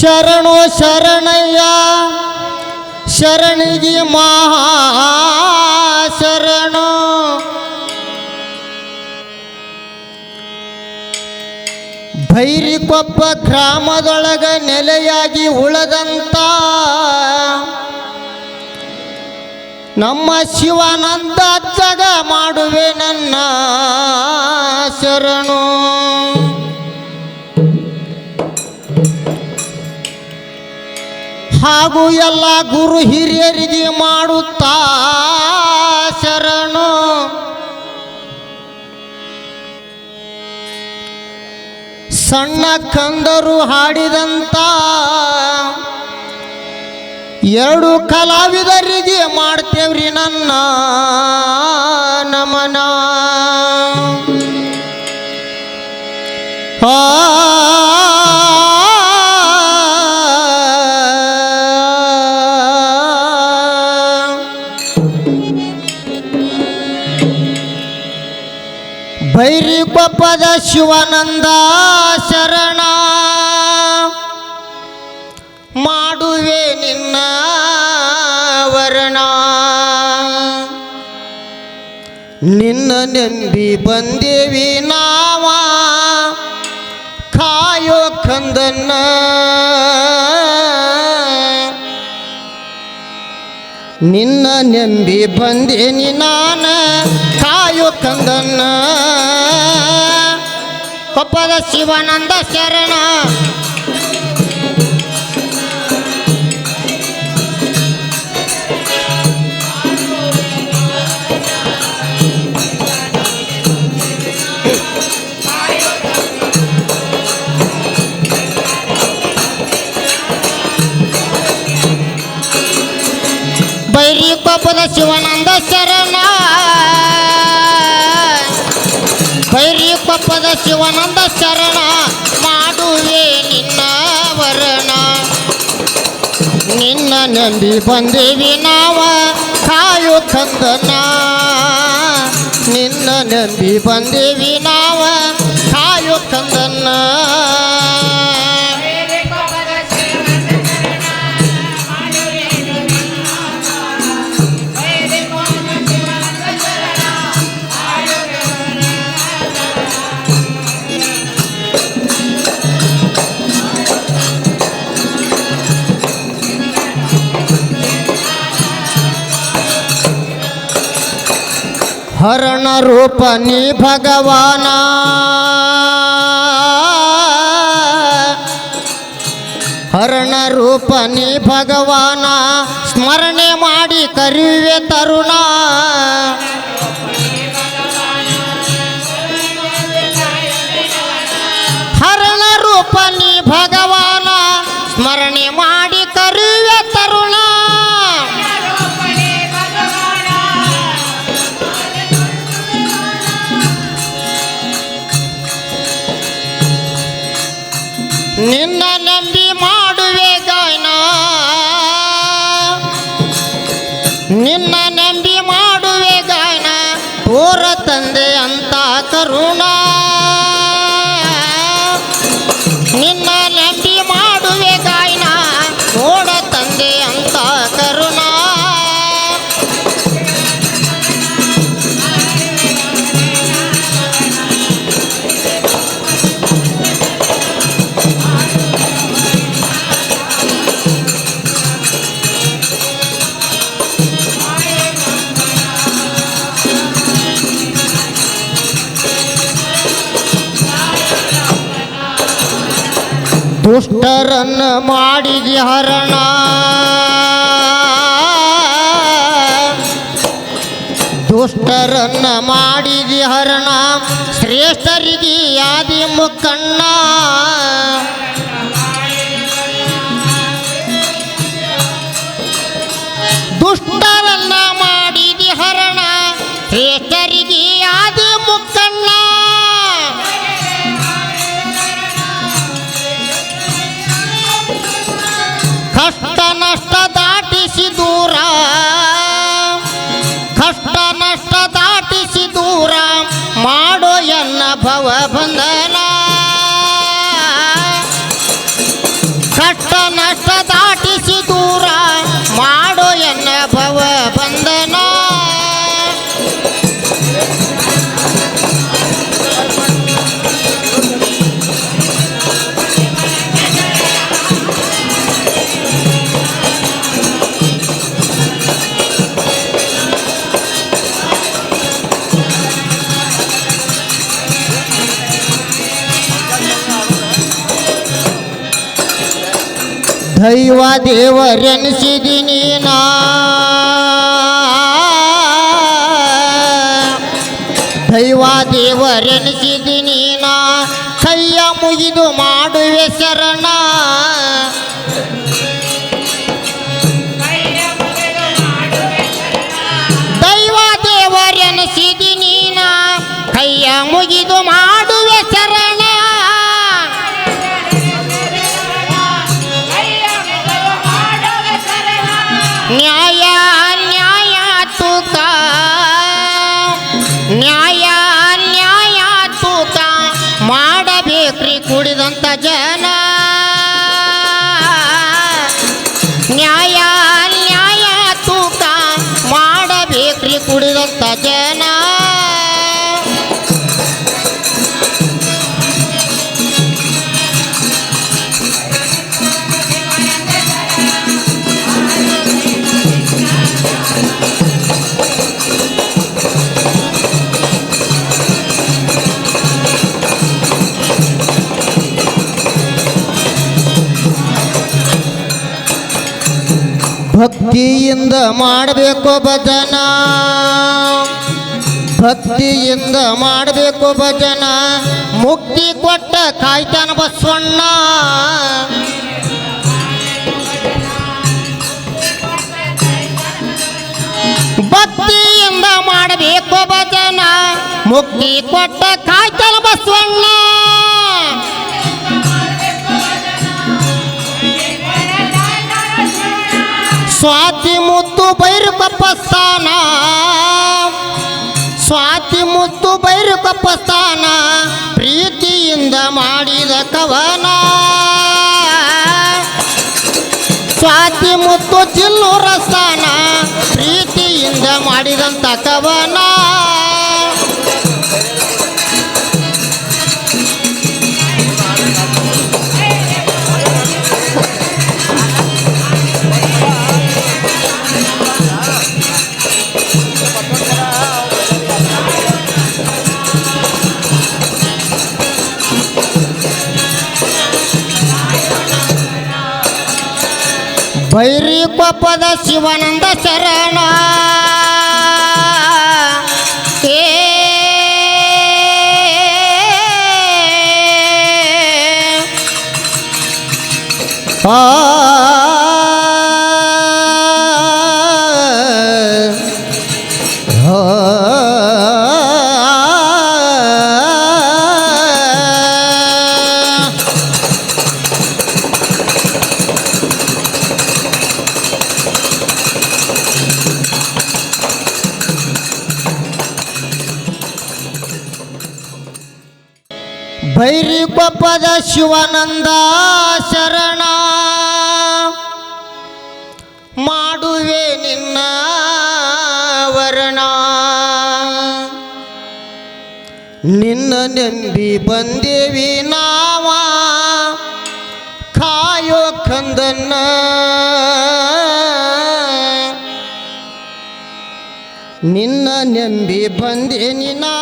ಶರಣು ಶರಣಯ್ಯ, ಶರಣಿಗೆ ಮಹಾ ಶರಣು ಭೈರಿಕೊಪ್ಪ ಗ್ರಾಮದೊಳಗ ನೆಲೆಯಾಗಿ ಉಳದಂತ ನಮ್ಮ ಶಿವಾನಂದ ಜಗ ಮಾಡುವೆ ನನ್ನ ಶರಣು. ಹಾಗೂ ಎಲ್ಲ ಗುರು ಹಿರಿಯರಿಗೆ ಮಾಡುತ್ತಾ ಶರಣು. ಸಣ್ಣ ಕಂದರು ಹಾಡಿದಂತ ಎರಡು ಕಲಾವಿದರಿಗೆ ಮಾಡ್ತೇವ್ರಿ ನನ್ನ ನಮನ. ಆ ಭೈರಿಕೊಪ್ಪದ ಶಿವಾನಂದ ಶರಣ. ಮಾಡುವೆ ನಿನ್ನ ವರ್ಣ. ನಿನ್ನ ನೆಂಬಿ ಬಂದೇವಿ ನಾವ. ಕಾಯೋ ಕಂದನ್ನ. ನಿನ್ನ ನೆಂಬಿ ಬಂದೇನಿ ನಾನ. ಕಂದನ್ನ ಕೊಪ್ಪದ ಶಿವಾನಂದ ಶರಣ. ಬೈರಿ ಕೊಪ್ಪದ ಶಿವಾನಂದ ಶರಣ. ಶಿವಾನಂದ ಶರಣ ಮಾಡುವೆ ನಿನ್ನ ವರಣ. ನಿನ್ನ ನಂಬಿ ಬಂದೇವಿ ನಾವ, ಕಾಯು ಕಂದನ ನಿನ್ನ ನಂಬಿ ಬಂದೇವಿ ನಾವ, ಕಾಯು ಕಂದನ ಹರಣ ರೂಪ ನೀ ಭಗವಾನ ಹರಣ ರೂಪ ನೀ ಭಗವಾನ ಸ್ಮರಣೆ ಮಾಡಿ ಕರಿಯುವೆ ತರುಣ ಹರಣ ರೂಪ ನೀ ಭಗವಾನ ಸ್ಮರಣೆ ಮಾಡಿ ನಿನ್ನ ದುಷ್ಟರನ್ನ ಮಾಡಿದಿ ಹರಣ. ದುಷ್ಟರನ್ನ ಮಾಡಿದಿ ಹರಣ. ಶ್ರೇಷ್ಠರಿಗೆ ಆದಿ ಮುಕ್ಕಣ್ಣ ಭವ ಬಂಧನ. ಕಟ್ಟ ನಷ್ಟದ ದೈವ ದೇವರೆನಿಸಿದಿನಿ ನಾ. ದೈವ ದೇವರೆನಿಸಿದಿನಿ ನಾ. ಕೈಯ ಮುಗಿದು ಮಾಡುವೆ ಶರಣ ಭಕ್ತಿಯಿಂದ ಮಾಡಬೇಕು ಭಜನ ಭಕ್ತಿಯಿಂದ ಮಾಡಬೇಕು ಭಜನ ಮುಕ್ತಿ ಕೊಟ್ಟ ಕಾಯ್ತಾನ ಬಸವಣ್ಣ. ಭಕ್ತಿಯಿಂದ ಮಾಡಬೇಕು ಭಜನ ಮುಕ್ತಿ ಕೊಟ್ಟ ಕಾಯ್ತಾನ ಬಸವಣ್ಣ. ಸ್ವಾತಿ ಮುತ್ತು ಭೈರಕಪ್ಪ ಸ್ಥಾನ ಸ್ವಾತಿ ಮುತ್ತು ಭೈರಕಪ್ಪ ಸ್ಥಾನ ಪ್ರೀತಿಯಿಂದ ಮಾಡಿದ ಕವನ ಸ್ವಾತಿ ಮುತ್ತು ಚಿಲ್ಲೂರ ಸ್ಥಾನ ಪ್ರೀತಿಯಿಂದ ಮಾಡಿದಂತ ಕವನ ಭೈರಿ ಕೊಪ್ಪದ ಶಿವಾನಂದ ಶರಣ ಏ ಆ ಆ ಭೈರಿಕೊಪ್ಪದ ಶಿವಾನಂದ ಶರಣ. ಮಾಡುವೆ ನಿನ್ನ ವರ್ಣ. ನಿನ್ನ ನಂಬಿ ಬಂದೇವಿ ನಾವ. ಕಾಯೋ ಕಂದನ್ನ. ನಿನ್ನ ನಂಬಿ ಬಂದೇನಿ ನಾನ